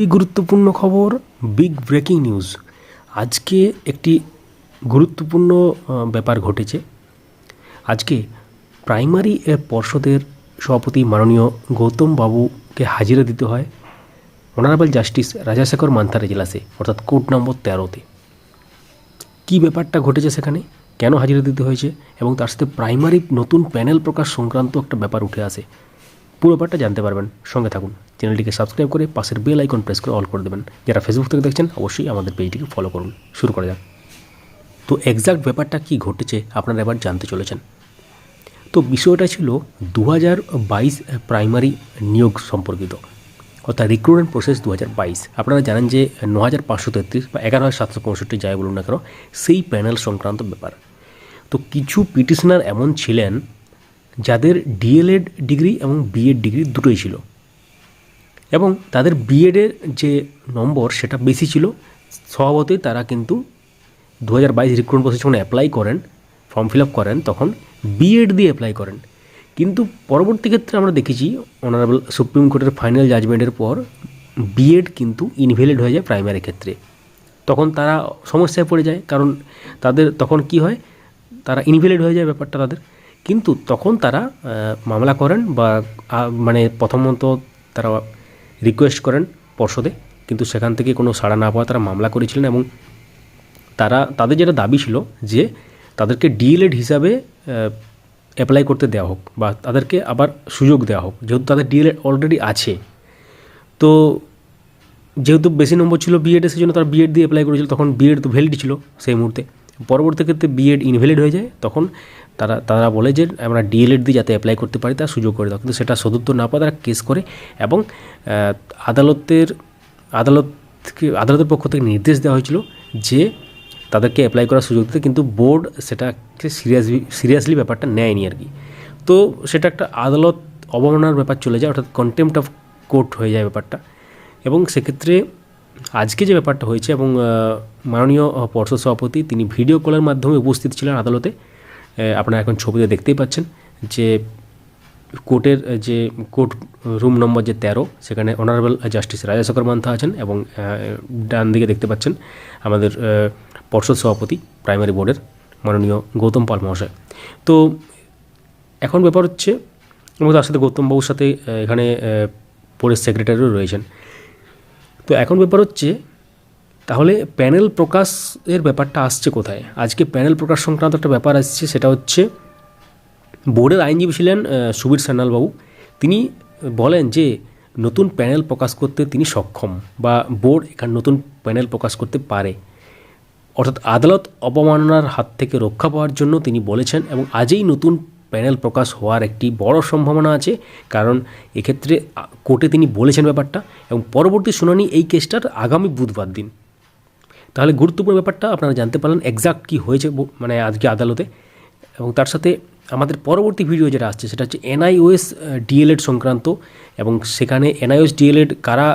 খুবই গুরুত্বপূর্ণ খবর বিগ ব্রেকিং নিউজ আজকে একটি গুরুত্বপূর্ণ ব্যাপার ঘটেছে। আজকে প্রাইমারি পর্ষদের সভাপতি মাননীয় গৌতম বাবুকে হাজিরা দিতে হয় অনারেবল জাস্টিস রাজাশেখর মান্থারে জেলাসে, অর্থাৎ কোর্ট নম্বর তেরোতে। কী ব্যাপারটা ঘটেছে সেখানে? কেন হাজিরা দিতে হয়েছে? এবং তার সাথে প্রাইমারি নতুন প্যানেল প্রকাশ সংক্রান্ত একটা ব্যাপার উঠে আসে। পুরো ব্যাপারটা জানতে পারবেন। সঙ্গে থাকুন। চ্যানেলটিকে সাবস্ক্রাইব করে পাশের বেল আইকন প্রেস করে অল করে দেবেন। যারা ফেসবুক থেকে দেখছেন, অবশ্যই আমাদের পেজটিকে ফলো করুন। শুরু করা যাক। তো এক্সাক্ট ব্যাপারটা কী ঘটেছে, আপনারা এবার জানতে চলেছেন। তো বিষয়টা ছিল দু হাজার বাইশ প্রাইমারি নিয়োগ সম্পর্কিত, অর্থাৎ রিক্রুটমেন্ট প্রসেস দু হাজার বাইশ। আপনারা জানেন যে ন হাজার পাঁচশো তেত্রিশ বা এগারো হাজার সাতশো পঁয়ষট্টি যাই বলুন না কেন, সেই প্যানেল সংক্রান্ত ব্যাপার। তো কিছু পিটিশনার এমন ছিলেন যাদের ডিএলএড ডিগ্রি এবং বিএড ডিগ্রি দুটোই ছিল। এবং তাদের বিএডের যে নম্বর সেটা বেশি ছিল। স্বভাবতই তারা কিন্তু দু হাজার বাইশ রিক্রুটমেন্ট প্রসেস যখন অ্যাপ্লাই করেন ফর্ম ফিল আপ করেন, তখন বিএড দিয়ে অ্যাপ্লাই করেন। কিন্তু পরবর্তী ক্ষেত্রে আমরা দেখেছি অনারেবল সুপ্রিম কোর্টের ফাইনাল জাজমেন্টের পর বিএড কিন্তু ইনভ্যালিড হয়ে যায় প্রাইমারি ক্ষেত্রে। তখন তারা সমস্যায় পড়ে যায়, কারণ তাদের তখন কি হয়, তারা ইনভ্যালিড হয়ে যায় ব্যাপারটা তাদের। কিন্তু তখন তারা মামলা করেন বা মানে প্রথমত তারা রিকোয়েস্ট করেন পর্ষদে, কিন্তু সেখান থেকে কোনো সাড়া না পাওয়া তারা মামলা করেছিলেন এবং তারা, তাদের যেটা দাবি ছিল যে তাদেরকে ডিএলএড হিসাবে অ্যাপ্লাই করতে দেওয়া হোক বা তাদেরকে আবার সুযোগ দেওয়া হোক, যেহেতু তাদের ডিএলএড অলরেডি আছে। তো যেহেতু বেশি নম্বর ছিল বিএডে সেই জন্য তারা বিএড দিয়ে অ্যাপ্লাই করেছিল, তখন বিএড তো ভ্যালিড ছিল সেই মুহূর্তে। পরবর্তী ক্ষেত্রে বিএড ইনভ্যালিড হয়ে যায়, তখন তারা তারা বলে যে আমরা ডিএলএড দিয়ে যাতে অ্যাপ্লাই করতে পারি, তার সুযোগ করে দাও। কিন্তু সেটা সদুত্তর না পাওয়া তারা কেস করে এবং আদালতের আদালত আদালতের পক্ষ থেকে নির্দেশ দেওয়া হয়েছিল যে তাদেরকে অ্যাপ্লাই করার সুযোগ দিতে, কিন্তু বোর্ড সেটাকে সিরিয়াসলি সিরিয়াসলি ব্যাপারটা নেয়নি আর কি। তো সেটা একটা আদালত অবমাননার ব্যাপার চলে যায়, অর্থাৎ কন্টেম্পট অফ কোর্ট হয়ে যায় ব্যাপারটা। এবং সেক্ষেত্রে আজকে যে ব্যাপারটা হয়েছে এবং মাননীয় পর্ষদ সভাপতি তিনি ভিডিও কলের মাধ্যমে উপস্থিত ছিলেন আদালতে। আপনারা এখন ছবিতে দেখতেই পাচ্ছেন যে কোর্টের যে কোর্ট রুম নম্বর যে তেরো, সেখানে অনারেবল জাস্টিস রাজাশেখর মান্থা আছেন এবং ডান দিকে দেখতে পাচ্ছেন আমাদের পর্ষদ সভাপতি, প্রাইমারি বোর্ডের মাননীয় গৌতম পাল মহাশয়। তো এখন ব্যাপার হচ্ছে, এবং তার সাথে গৌতমবাবুর সাথে এখানে পুলিশ সেক্রেটারিও রয়েছেন। তো এখন ব্যাপার হচ্ছে, তাহলে প্যানেল প্রকাশের ব্যাপারটা আসছে কোথায়? আজকে প্যানেল প্রকাশ সংক্রান্ত একটা ব্যাপার আসছে, সেটা হচ্ছে বোর্ডের আইনজীবী ছিলেন সুবীর সান্যালবাবু। তিনি বলেন যে, নতুন প্যানেল প্রকাশ করতে তিনি সক্ষম বা বোর্ড এখানে নতুন প্যানেল প্রকাশ করতে পারে। অর্থাৎ আদালত অবমাননার হাত থেকে রক্ষা পাওয়ার জন্য তিনি বলেছেন এবং আজই নতুন প্যানেল প্রকাশ হওয়ার একটি বড় সম্ভাবনা আছে, কারণ এক্ষেত্রে কোর্টে তিনি বলেছেন ব্যাপারটা এবং পরবর্তী শুনানি এই কেসটার আগামী বুধবার দিন। তাহলে গুরুত্বপূর্ণ ব্যাপারটা আপনারা জানতে পারলেন এক্সাক্ট কী হয়েছে মানে আজকে আদালতে। এবং তার সাথে আমাদের পরবর্তী ভিডিও যেটা আসছে সেটা হচ্ছে এনআইওএস ডিএলএড সংক্রান্ত এবং সেখানে এনআইওএস ডিএলএড কারা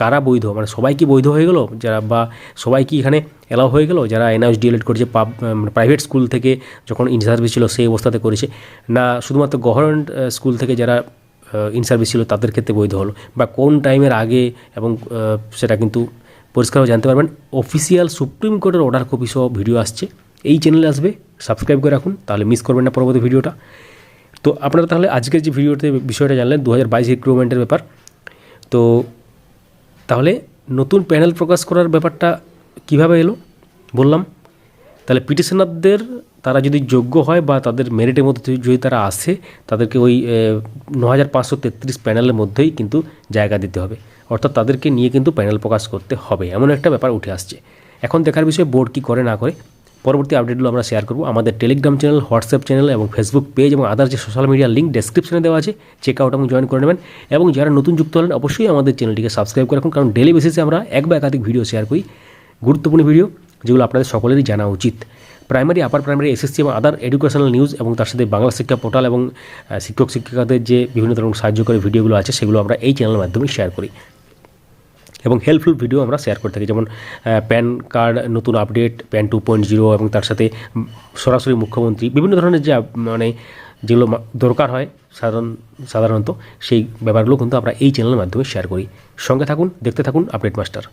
কারা বৈধ? মানে সবাই কি বৈধ হয়ে গেল? যারা বা সবাই কি এখানে এলাও হয়ে গেল? যারা এনআইওএস ডিএলএড করেছে পাব প্রাইভেট স্কুল থেকে যখন ইন সার্ভিস ছিল সেই অবস্থাতে করেছে। না, শুধুমাত্র গভর্নমেন্ট স্কুল থেকে যারা ইন সার্ভিস ছিল তাদের ক্ষেত্রে বৈধ হলো। বা কোন টাইমের আগে এবং সেটা কিন্তু পরিষ্কারভাবে জানতে পারবেন। অফিসিয়াল সুপ্রিম কোর্টের অর্ডার কপি সহ ভিডিও আসছে। এই চ্যানেলে আসবে। সাবস্ক্রাইব করে রাখুন, তাহলে মিস করবেন না পরবর্তী ভিডিওটা তো আপনারা তাহলে আজকের যে ভিডিওতে বিষয়টা জানলেন, দু হাজার বাইশ রিক্রুটমেন্টের ব্যাপার। তো তাহলে নতুন প্যানেল প্রকাশ করার ব্যাপারটা কীভাবে এলো? বললাম। তাহলে পিটিশনারদের তারা যদি যোগ্য হয় বা তাদের মেরিটের মধ্যে যদি- তারা আসে, তাদেরকে ওই ন হাজার পাঁচশো তেত্রিশ প্যানেলের মধ্যেই কিন্তু জায়গা দিতে হবে। অর্থাৎ তাদেরকে নিয়ে কিন্তু প্যানেল প্রকাশ করতে হবে। এমন একটা ব্যাপার উঠে আসছে। এখন দেখার বিষয়ে বোর্ড কী করে না করে পরবর্তী আপডেটগুলো আমরা শেয়ার করব। আমাদের টেলিগ্রাম চ্যানেল হোয়াটসঅ্যাপ চ্যানেল এবং ফেসবুক পেজ এবং আদার যে সোশ্যাল মিডিয়ার লিঙ্ক ডেসক্রিপশনে দেওয়া আছে চেক আউট এবং জয়েন করে নেবেন। এবং যারা নতুন যুক্ত হলেন, অবশ্যই আমাদের চ্যানেলটিকে সাবস্ক্রাইব করে রাখুন। কারণ ডেলি বেসিসে আমরা এক বা একাধিক ভিডিও শেয়ার করি। গুরুত্বপূর্ণ ভিডিও যেগুলো আপনাদের সকলেরই জানা উচিত। প্রাইমারি আপার প্রাইমারি এসএসসি এবং আদার এডুকেশনাল নিউজ এবং তার সাথে বাংলা শিক্ষা পোর্টাল এবং শিক্ষক শিক্ষিকাদের যে বিভিন্ন ধরনের সাহায্যকারী ভিডিওগুলো আছে, সেগুলো আমরা এই চ্যানেলের মাধ্যমে শেয়ার করি। এবং হেল্পফুল ভিডিও আমরা শেয়ার করে থাকি। যেমন প্যান কার্ড নতুন update PAN two point zero এবং তার সাথে সরাসরি মুখ্যমন্ত্রী বিভিন্ন ধরনের যে মানে যেগুলো দরকার হয় সাধারণ, সাধারণত সেই ব্যাপারগুলো কিন্তু আমরা এই চ্যানেলের মাধ্যমে শেয়ার করি। সঙ্গে থাকুন, দেখতে থাকুন update master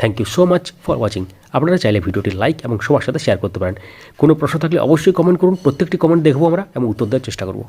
thank you so much for watching আপনারা চাইলে ভিডিওটি লাইক এবং সবার সাথে শেয়ার করতে পারেন। কোনো প্রশ্ন থাকলে অবশ্যই কমেন্ট করুন। প্রত্যেকটি কমেন্ট দেখব আমরা এবং উত্তর দেওয়ার চেষ্টা করব।